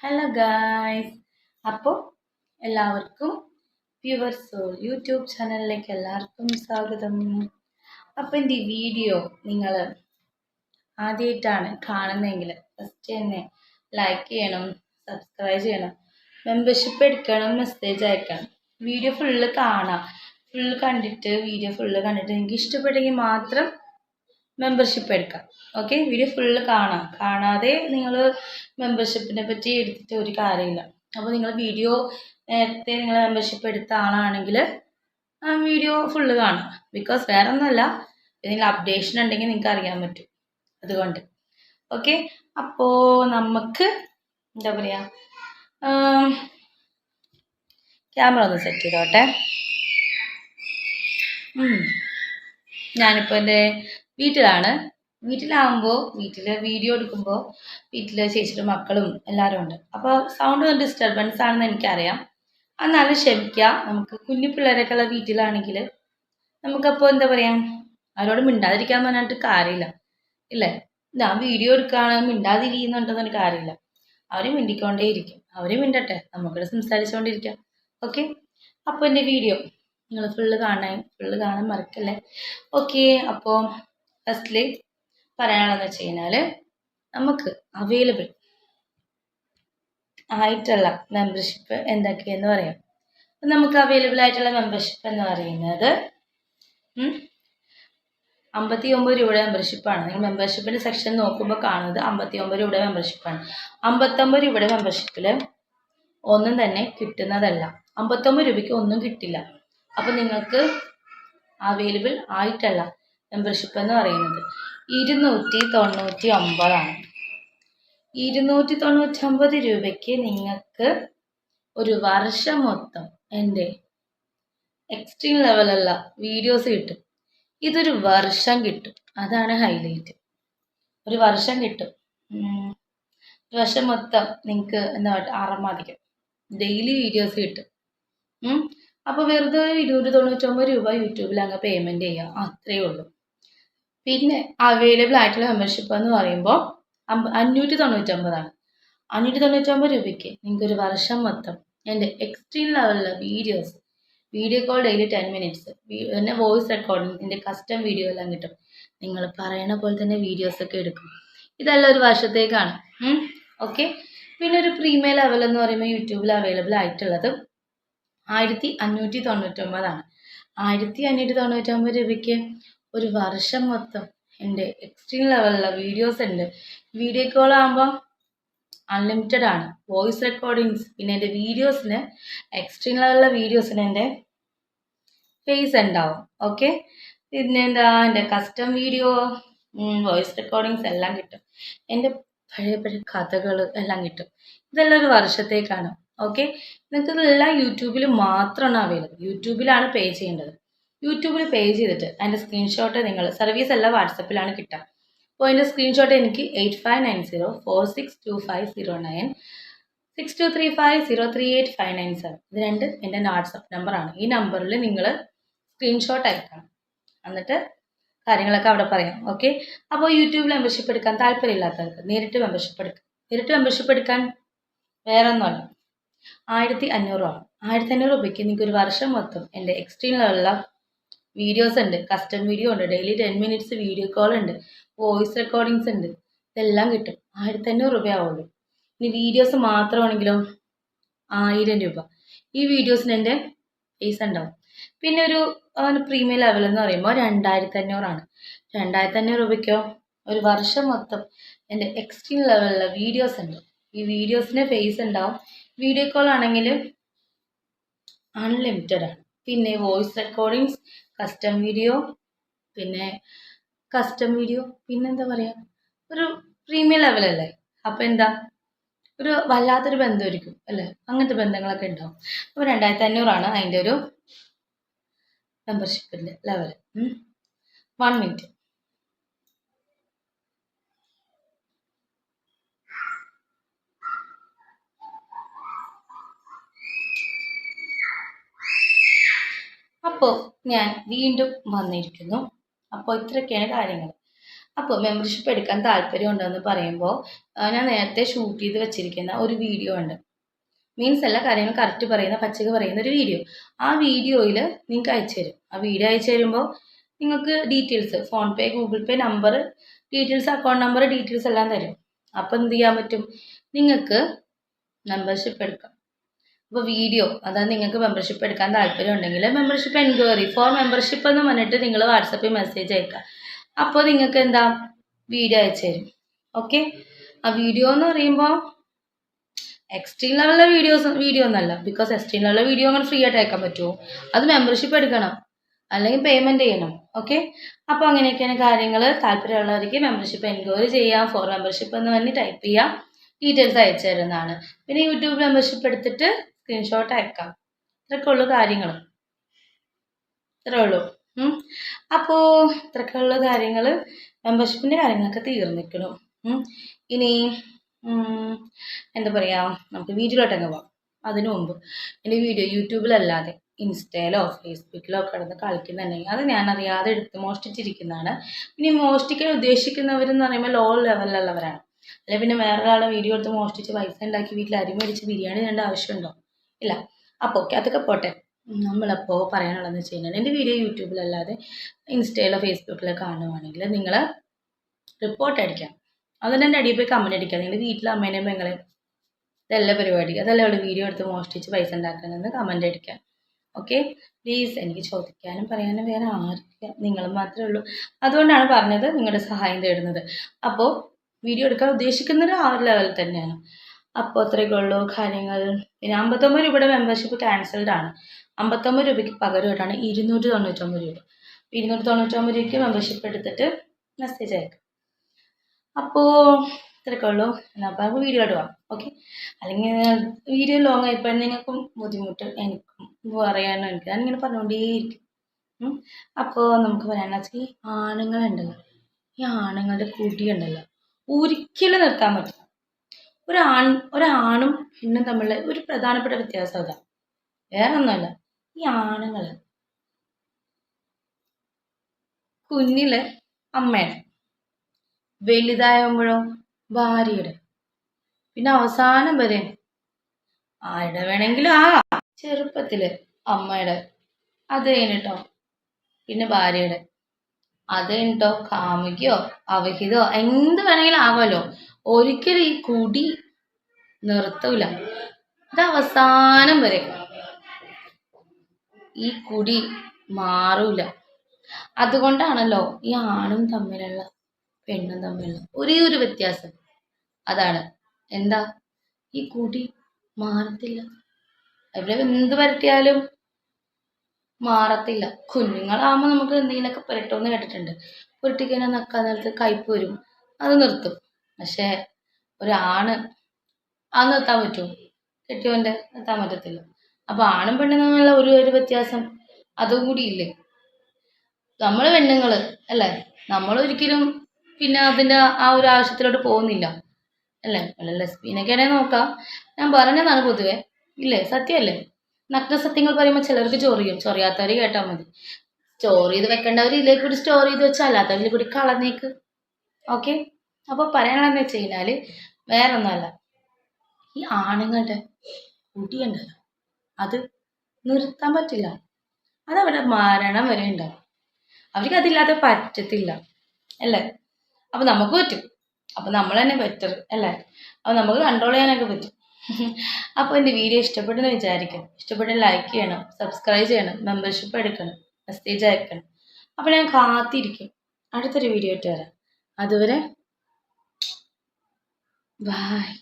Hello guys അപ്പോൾ എല്ലാവർക്കും pure soul YouTube ചാനലിലേക്ക് എല്ലാവർക്കും സ്വാഗതം. അപ്പോൾ എന്റെ ഈ വീഡിയോ നിങ്ങൾ ആദ്യമായിട്ടാണ് കാണുന്നതെങ്കിൽ ഫസ്റ്റ് തന്നെ ലൈക്ക് ചെയ്യണം സബ്സ്ക്രൈബ് ചെയ്യണം മെമ്പർഷിപ്പ് എടുക്കണം മെസ്സേജ് അയക്കണം. വീഡിയോ ഫുള്ള് കാണാം. ഫുള്ള് കണ്ടിട്ട് വീഡിയോ ഫുള്ള് കണ്ടിട്ട് നിങ്ങൾക്ക് ഇഷ്ടപ്പെട്ടെങ്കിൽ മാത്രം മെമ്പർഷിപ്പ് എടുക്കാം. ഓക്കെ വീഡിയോ ഫുള്ള് കാണാം. കാണാതെ നിങ്ങൾ മെമ്പർഷിപ്പിനെ പറ്റി എടുത്തിട്ട് ഒരു കാര്യമില്ല. അപ്പോൾ നിങ്ങൾ വീഡിയോ നേരത്തെ നിങ്ങൾ മെമ്പർഷിപ്പ് എടുത്ത ആളാണെങ്കിൽ ആ വീഡിയോ ഫുള്ള് കാണാം. ബിക്കോസ് വേറെ ഒന്നുമല്ല ഏതെങ്കിലും അപ്ഡേഷൻ ഉണ്ടെങ്കിൽ നിങ്ങൾക്ക് അറിയാൻ പറ്റും. അതുകൊണ്ട്. ഓക്കെ അപ്പോൾ നമുക്ക് എന്താ പറയുക ക്യാമറ ഒന്ന് സെറ്റ് ചെയ്തോട്ടെ. ഞാനിപ്പോൾ എന്റെ വീട്ടിലാണ്. വീട്ടിലാകുമ്പോൾ വീട്ടിൽ വീഡിയോ എടുക്കുമ്പോൾ വീട്ടിൽ ചേച്ചിയുടെ മക്കളും എല്ലാവരും ഉണ്ട്. അപ്പോൾ സൗണ്ട് ഡിസ്റ്റർബൻസ് ആണെന്ന് എനിക്കറിയാം. എന്നാലും ക്ഷമിക്കുക നമുക്ക് കുഞ്ഞു പിള്ളേരൊക്കെ ഉള്ള വീട്ടിലാണെങ്കിൽ നമുക്കപ്പോൾ എന്താ പറയുക അവരോട് മിണ്ടാതിരിക്കാൻ പറഞ്ഞിട്ട് കാര്യമില്ല. ഇല്ലേ? ഞാൻ വീഡിയോ എടുക്കുകയാണ് മിണ്ടാതിരിക്കുന്നുണ്ടെന്നൊരു കാര്യമില്ല. അവർ മിണ്ടിക്കൊണ്ടേയിരിക്കും. അവരും മിണ്ടട്ടെ നമുക്കിവിടെ സംസാരിച്ചുകൊണ്ടിരിക്കാം ഓക്കെ അപ്പോൾ എന്റെ വീഡിയോ നിങ്ങൾ ഫുള്ള് കാണാൻ ഫുള്ള് കാണാൻ മറക്കല്ലേ? ഓക്കെ അപ്പോൾ ഫസ്റ്റിൽ പറയാനുള്ളതെന്ന് വെച്ച് കഴിഞ്ഞാൽ നമുക്ക് അവൈലബിൾ ആയിട്ടുള്ള മെമ്പർഷിപ്പ് എന്തൊക്കെയെന്ന് പറയാം. നമുക്ക് അവൈലബിൾ ആയിട്ടുള്ള മെമ്പർഷിപ്പ് എന്ന് പറയുന്നത് അമ്പത്തി ഒമ്പത് രൂപയുടെ മെമ്പർഷിപ്പാണ് നിങ്ങൾ മെമ്പർഷിപ്പിന്റെ സെക്ഷൻ നോക്കുമ്പോൾ കാണുന്നത് അമ്പത്തി ഒമ്പത് രൂപയുടെ മെമ്പർഷിപ്പാണ് അമ്പത്തൊമ്പത് രൂപയുടെ മെമ്പർഷിപ്പിൽ ഒന്നും തന്നെ കിട്ടുന്നതല്ല. അമ്പത്തൊമ്പത് രൂപയ്ക്ക് ഒന്നും കിട്ടില്ല. അപ്പോൾ നിങ്ങൾക്ക് അവൈലബിൾ ആയിട്ടുള്ള മെമ്പർഷിപ്പ് എന്ന് പറയുന്നത്. ഇരുന്നൂറ്റി തൊണ്ണൂറ്റി ഒമ്പതാണ് ഇരുന്നൂറ്റി തൊണ്ണൂറ്റി ഒമ്പത് രൂപയ്ക്ക് നിങ്ങൾക്ക് ഒരു വർഷം മൊത്തം എന്റെ എക്സ്ട്രീം ലെവലുള്ള വീഡിയോസ് കിട്ടും. ഇതൊരു വർഷം കിട്ടും. അതാണ് ഹൈലൈറ്റ് ഒരു വർഷം കിട്ടും. ഒരു വർഷം മൊത്തം നിങ്ങൾക്ക് എന്താ പറയുക അറമാദിക്കും ഡെയിലി വീഡിയോസ് കിട്ടും. അപ്പോൾ വെറുതെ ഇരുന്നൂറ്റി തൊണ്ണൂറ്റൊമ്പത് രൂപ യൂട്യൂബിൽ അങ്ങ് പേയ്മെന്റ് ചെയ്യുക അത്രയേ ഉള്ളൂ. പിന്നെ അവൈലബിൾ ആയിട്ടുള്ള മെമ്പർഷിപ്പ് എന്ന് പറയുമ്പോൾ അഞ്ഞൂറ്റി തൊണ്ണൂറ്റൊമ്പതാണ് അഞ്ഞൂറ്റി തൊണ്ണൂറ്റൊമ്പത് രൂപയ്ക്ക് നിങ്ങൾക്ക് ഒരു വർഷം മൊത്തം എന്റെ എക്സ്ട്രീം ലെവലിലുള്ള videos video call daily ten minutes പിന്നെ വോയിസ് റെക്കോർഡിങ് എന്റെ കസ്റ്റം വീഡിയോ എല്ലാം കിട്ടും. നിങ്ങൾ പറയണ പോലെ തന്നെ വീഡിയോസ് ഒക്കെ എടുക്കും. ഇതെല്ലാം ഒരു വർഷത്തേക്കാണ്. ഓക്കെ പിന്നെ ഒരു പ്രീമിയം ലെവൽ എന്ന് പറയുമ്പോൾ യൂട്യൂബിൽ അവൈലബിൾ ആയിട്ടുള്ളത് ആയിരത്തി അഞ്ഞൂറ്റി തൊണ്ണൂറ്റൊമ്പതാണ് ആയിരത്തി അഞ്ഞൂറ്റി തൊണ്ണൂറ്റൊമ്പത് രൂപയ്ക്ക് ഒരു വർഷം മൊത്തം എന്റെ എക്സ്ട്രീം ലെവലിലുള്ള വീഡിയോസ് ഉണ്ട്. വീഡിയോ കോൾ ആകുമ്പോൾ അൺലിമിറ്റഡ് ആണ്. വോയിസ് റെക്കോർഡിങ്സ് പിന്നെ എന്റെ വീഡിയോസിന് എക്സ്ട്രീം ലെവലിലെ വീഡിയോസിന് എന്റെ ഫേസ് ഉണ്ടാവും. ഓക്കെ പിന്നെ എന്താ എന്റെ കസ്റ്റം വീഡിയോ വോയിസ് റെക്കോർഡിങ്സ് എല്ലാം കിട്ടും. എന്റെ പഴയ പഴയ കഥകൾ എല്ലാം കിട്ടും. ഇതെല്ലാം ഒരു വർഷത്തേക്കാണ്. ഓക്കെ നിങ്ങൾക്ക് ഇതെല്ലാം യൂട്യൂബിൽ മാത്രമാണ് അവൈലബിൾ യൂട്യൂബിലാണ് പേ ചെയ്യേണ്ടത്. യൂട്യൂബിൽ പേ ചെയ്തിട്ട് അതിന്റെ സ്ക്രീൻഷോട്ട് നിങ്ങൾ സർവീസ് എല്ലാം വാട്സപ്പിലാണ് കിട്ടുക അപ്പോൾ അതിന്റെ സ്ക്രീൻഷോട്ട് എനിക്ക് eight five nine zero four six two five zero nine six two three five zero three eight five nine seven ഇത് രണ്ട് എന്റെ വാട്സപ്പ് നമ്പറാണ് ഈ നമ്പറിൽ നിങ്ങൾ സ്ക്രീൻഷോട്ട് അയക്കണം. എന്നിട്ട് കാര്യങ്ങളൊക്കെ അവിടെ പറയാം. ഓക്കെ അപ്പോൾ യൂട്യൂബിൽ മെമ്പർഷിപ്പ് എടുക്കാൻ താല്പര്യമില്ലാത്തവർക്ക് നേരിട്ട് മെമ്പർഷിപ്പ് എടുക്കാം. നേരിട്ട് മെമ്പർഷിപ്പ് എടുക്കാൻ വേറെ ഒന്നുമല്ല ആയിരത്തി അഞ്ഞൂറ് രൂപ. ആയിരത്തി അഞ്ഞൂറ് രൂപയ്ക്ക് നിങ്ങൾക്ക് ഒരു വർഷം മൊത്തം എന്റെ എക്സ്ട്രീം ലെവലുള്ള വീഡിയോസ് ഉണ്ട് കസ്റ്റം വീഡിയോ ഉണ്ട് daily ten minutes video call ഉണ്ട് വോയിസ് റെക്കോർഡിങ്സ് ഉണ്ട് ഇതെല്ലാം കിട്ടും. ആയിരത്തി അഞ്ഞൂറ് രൂപയാവുള്ളൂ. ഇനി വീഡിയോസ് മാത്രമാണെങ്കിലോ? ആയിരം രൂപ. ഈ വീഡിയോസിന് എന്റെ ഫേസ് ഉണ്ടാവും. പിന്നെ ഒരു പ്രീമിയം ലെവൽ എന്ന് പറയുമ്പോൾ രണ്ടായിരത്തി അഞ്ഞൂറാണ് രണ്ടായിരത്തി അഞ്ഞൂറ് രൂപയ്ക്കോ? ഒരു വർഷം മൊത്തം എന്റെ എക്സ്ട്രീം ലെവലിലെ വീഡിയോസ് ഉണ്ട്. ഈ വീഡിയോസിന് ഫേസ് ഉണ്ടാവും. വീഡിയോ കോൾ ആണെങ്കിൽ അൺലിമിറ്റഡ് ആണ്. പിന്നെ വോയിസ് റെക്കോർഡിങ്സ് കസ്റ്റം വീഡിയോ പിന്നെ കസ്റ്റം വീഡിയോ പിന്നെന്താ പറയുക ഒരു പ്രീമിയം ലെവലല്ലേ അപ്പോൾ എന്താ? ഒരു വല്ലാത്തൊരു ബന്ധമായിരിക്കും അല്ലേ? അങ്ങനത്തെ ബന്ധങ്ങളൊക്കെ ഉണ്ടാവും. അപ്പോൾ രണ്ടായിരത്തി അഞ്ഞൂറാണ് അതിന്റെ ഒരു മെമ്പർഷിപ്പിന്റെ ലെവൽ വൺ മിനിറ്റ് അപ്പോൾ ഞാൻ വീണ്ടും വന്നിരിക്കുന്നു. അപ്പോൾ ഇത്രയൊക്കെയാണ് കാര്യങ്ങൾ. അപ്പോൾ മെമ്പർഷിപ്പ് എടുക്കാൻ താല്പര്യമുണ്ടെന്ന് പറയുമ്പോൾ ഞാൻ നേരത്തെ ഷൂട്ട് ചെയ്ത് വെച്ചിരിക്കുന്ന ഒരു വീഡിയോ ഉണ്ട്. മീൻസ് എല്ലാ കാര്യങ്ങളും കറക്റ്റ് പറയുന്ന പച്ചക്ക് പറയുന്ന ഒരു വീഡിയോ ആ വീഡിയോയിൽ നിങ്ങൾക്ക് അയച്ചു തരും. ആ വീഡിയോ അയച്ചു തരുമ്പോൾ നിങ്ങൾക്ക് details PhonePe Google Pay number details account number details എല്ലാം തരും. അപ്പോൾ എന്ത് ചെയ്യാൻ പറ്റും? നിങ്ങൾക്ക് മെമ്പർഷിപ്പ് എടുക്കാം. അപ്പോൾ വീഡിയോ അതായത് നിങ്ങൾക്ക് മെമ്പർഷിപ്പ് എടുക്കാൻ താല്പര്യം ഉണ്ടെങ്കിൽ മെമ്പർഷിപ്പ് എൻക്വയറി ഫോർ മെമ്പർഷിപ്പ് എന്ന് പറഞ്ഞിട്ട് നിങ്ങൾ വാട്സപ്പിൽ മെസ്സേജ് അയക്കുക അപ്പോൾ നിങ്ങൾക്ക് എന്താ? വീഡിയോ അയച്ചു തരും. ഓക്കെ ആ വീഡിയോ എന്ന് പറയുമ്പോൾ എക്സ്ട്രീം ലെവലിലെ വീഡിയോസ് വീഡിയോ ഒന്നല്ല. ബിക്കോസ് എക്സ്ട്രീം ലെവലിലെ വീഡിയോ അങ്ങനെ ഫ്രീ ആയിട്ട് അയക്കാൻ പറ്റുമോ അത് മെമ്പർഷിപ്പ് എടുക്കണം. അല്ലെങ്കിൽ പേയ്മെന്റ് ചെയ്യണം. ഓക്കെ അപ്പോൾ അങ്ങനെയൊക്കെയാണ് കാര്യങ്ങൾ താല്പര്യമുള്ളവർക്ക് മെമ്പർഷിപ്പ് എൻക്വയറി ചെയ്യാം. ഫോർ മെമ്പർഷിപ്പ് എന്ന് പറഞ്ഞ് ടൈപ്പ് ചെയ്യാം. ഡീറ്റെയിൽസ് അയച്ചു തരുന്നതാണ്. പിന്നെ യൂട്യൂബ് മെമ്പർഷിപ്പ് എടുത്തിട്ട് സ്ക്രീൻഷോട്ട് അയക്കാം. ഇത്രയൊക്കെ ഉള്ളു കാര്യങ്ങൾ ഇത്രേ ഉള്ളൂ. അപ്പോ അപ്പോൾ ഇത്രയൊക്കെ ഉള്ള കാര്യങ്ങൾ മെമ്പർഷിപ്പിന്റെ കാര്യങ്ങളൊക്കെ തീർന്നിക്കണം ഇനി എന്താ പറയുക നമുക്ക് വീഡിയോയിലോട്ടങ്ങ് പോവാം. അതിനു മുമ്പ് എന്റെ വീഡിയോ യൂട്യൂബിലല്ലാതെ ഇൻസ്റ്റയിലോ ഫേസ്ബുക്കിലോ കിടന്ന് കളിക്കുന്നുണ്ടെങ്കിൽ അത് ഞാൻ അറിയാതെ എടുത്ത് മോഷ്ടിച്ചിരിക്കുന്നതാണ്. പിന്നെ മോഷ്ടിക്കാൻ ഉദ്ദേശിക്കുന്നവരെന്ന് പറയുമ്പോൾ ലോ ലെവലിലുള്ളവരാണ് അല്ലെങ്കിൽ പിന്നെ വേറൊരാളെ വീഡിയോ എടുത്ത് മോഷ്ടിച്ച് പൈസ ഉണ്ടാക്കി വീട്ടിൽ അരി മേടിച്ച് ബിരിയാണി വേണ്ട ആവശ്യമുണ്ടോ? ഇല്ല. അപ്പോൾ ഓക്കെ അതൊക്കെ പോട്ടെ. നമ്മളപ്പോൾ പറയാനുള്ളതെന്ന് വെച്ച് കഴിഞ്ഞാൽ എന്റെ വീഡിയോ യൂട്യൂബിലല്ലാതെ ഇൻസ്റ്റയിലോ ഫേസ്ബുക്കിലോ കാണുവാണെങ്കിൽ നിങ്ങൾ റിപ്പോർട്ട് അടിക്കാം അതുകൊണ്ട് എന്റെ അടിയിൽ പോയി കമന്റ് അടിക്കാം നിങ്ങൾ വീട്ടിലെ അമ്മേനെയും പെങ്ങളെ ഇതല്ല പരിപാടി. അതല്ല അവൾ വീഡിയോ എടുത്ത് മോഷ്ടിച്ച് പൈസ ഉണ്ടാക്കണമെന്ന് കമന്റ് അടിക്കാം ഓക്കെ പ്ലീസ് എനിക്ക് ചോദിക്കാനും പറയാനും വേറെ ആർക്കില്ല നിങ്ങൾ മാത്രമേ ഉള്ളൂ. അതുകൊണ്ടാണ് പറഞ്ഞത് നിങ്ങളുടെ സഹായം തേടുന്നത്. അപ്പോൾ വീഡിയോ എടുക്കാൻ ഉദ്ദേശിക്കുന്നത് ആ ഒരു ലെവലിൽ തന്നെയാണ്. അപ്പോൾ അത്രയൊക്കെ ഉള്ളൂ കാര്യങ്ങൾ. പിന്നെ അമ്പത്തൊമ്പത് രൂപയുടെ മെമ്പർഷിപ്പ് ക്യാൻസൽഡ് ആണ്. അമ്പത്തൊമ്പത് രൂപയ്ക്ക് പകരമായിട്ടാണ് ഇരുന്നൂറ്റി തൊണ്ണൂറ്റൊമ്പത് രൂപ. ഇരുന്നൂറ്റി തൊണ്ണൂറ്റൊമ്പത് രൂപയ്ക്ക് മെമ്പർഷിപ്പ് എടുത്തിട്ട് മെസ്സേജ് അയക്കും. അപ്പോൾ ഇത്രയൊക്കെ ഉള്ളൂ എന്നാൽ അപ്പോൾ വീഡിയോ ഇടുക ഓക്കെ അല്ലെങ്കിൽ വീഡിയോ ലോങ് ആയിപ്പോൾ നിങ്ങൾക്കും ബുദ്ധിമുട്ട് എനിക്കും പറയാനും എനിക്ക് ഞാനിങ്ങനെ പറഞ്ഞുകൊണ്ടേയിരിക്കും. അപ്പോൾ നമുക്ക് പറയാമെന്ന് വെച്ചാൽ ഈ ആണുങ്ങളുണ്ടല്ലോ. ഈ ആണുങ്ങളുടെ കുടിയുണ്ടല്ലോ ഒരിക്കലും നിർത്താൻ പറ്റില്ല. ഒരാൺ ഒരാണും പെണ്ണും തമ്മിലുള്ള ഒരു പ്രധാനപ്പെട്ട വ്യത്യാസം അതാ. വേറെ ഒന്നുമല്ല ഈ ആണുങ്ങൾ കുഞ്ഞിലെ അമ്മയുടെ വലുതാകുമ്പോഴോ ഭാര്യയുടെ പിന്നെ അവസാനം വരെ ആരുടെ വേണമെങ്കിലും ആ ചെറുപ്പത്തിൽ അമ്മയുടെ അത് കഴിഞ്ഞിട്ടോ പിന്നെ ഭാര്യയുടെ അത് കഴിഞ്ഞിട്ടോ കാമുകിയോ അവഹിതോ എന്ത് വേണമെങ്കിലും ആവാലോ ഒരിക്കലും ഈ കുടി നിർത്തൂല. ഇത് അവസാനം വരെ ഈ കുടി മാറൂല. അതുകൊണ്ടാണല്ലോ ഈ ആണും തമ്മിലുള്ള പെണ്ണും തമ്മിലുള്ള ഒരേ ഒരു വ്യത്യാസം. അതാണ്. എന്താ? ഈ കുടി മാറത്തില്ല. ഇവിടെ എന്ത് പരട്ടിയാലും മാറത്തില്ല. കുഞ്ഞുങ്ങളാകുമ്പോൾ നമുക്ക് എന്തെങ്കിലുമൊക്കെ പുരട്ടുമെന്ന് കേട്ടിട്ടുണ്ട്. പുരട്ടിക്കഴിഞ്ഞാൽ നക്കാൻ നേരത്ത് കയ്പ് വരും. അത് നിർത്തും. പക്ഷേ ഒരാണ് അത് നിർത്താൻ പറ്റുമോ? കെട്ടിയവന്റെ നിർത്താൻ പറ്റത്തില്ല. അപ്പോൾ ആണും പെണ്ണും തമ്മിലുള്ള ഒരു ഒരു വ്യത്യാസം. അതും കൂടി ഇല്ലേ? നമ്മൾ പെണ്ണുങ്ങൾ അല്ലേ? നമ്മൾ ഒരിക്കലും പിന്നെ അതിന്റെ ആ ഒരു ആവശ്യത്തിലോട്ട് പോകുന്നില്ല അല്ലേ? അല്ല ലെസ്ബീനൊക്കെ ആണെങ്കിൽ നോക്കാം. ഞാൻ പറഞ്ഞതാണ് പൊതുവേ ഇല്ലേ? സത്യമല്ലേ? നഗ്ന സത്യങ്ങൾ പറയുമ്പോൾ ചിലർക്ക് ചൊറിയും. ചൊറിയാത്തവർ കേട്ടാൽ മതി. സ്റ്റോർ ചെയ്ത് വെക്കേണ്ടവർ ഇതിലേക്ക് കൂടി സ്റ്റോർ ചെയ്ത് വെച്ചാൽ അല്ലാത്തവരിൽ കൂടി കളഞ്ഞേക്ക്. ഓക്കെ? അപ്പോൾ പറയാനുള്ളതെന്ന് വെച്ച് കഴിഞ്ഞാൽ വേറെ ഒന്നുമല്ല ഈ ആണുങ്ങളുടെ കുടിയുണ്ടല്ലോ അത് നിർത്താൻ പറ്റില്ല. അതവിടെ മരണം വരെ ഉണ്ടാവും. അവർക്ക് അതില്ലാതെ പറ്റത്തില്ല അല്ലേ? അപ്പൊ നമുക്ക് പറ്റും. അപ്പൊ നമ്മൾ തന്നെ ബെറ്റർ അല്ലേ? അപ്പൊ നമുക്ക് കൺട്രോൾ ചെയ്യാനൊക്കെ പറ്റും. അപ്പോൾ എന്റെ വീഡിയോ ഇഷ്ടപ്പെട്ടെന്ന് വിചാരിക്കണം. ഇഷ്ടപ്പെട്ട ലൈക്ക് ചെയ്യണം സബ്സ്ക്രൈബ് ചെയ്യണം മെമ്പർഷിപ്പ് എടുക്കണം മെസ്സേജ് അയക്കണം. അപ്പോൾ ഞാൻ കാത്തിരിക്കും. അടുത്തൊരു വീഡിയോ ഇട്ട് തരാം അതുവരെ ബായ്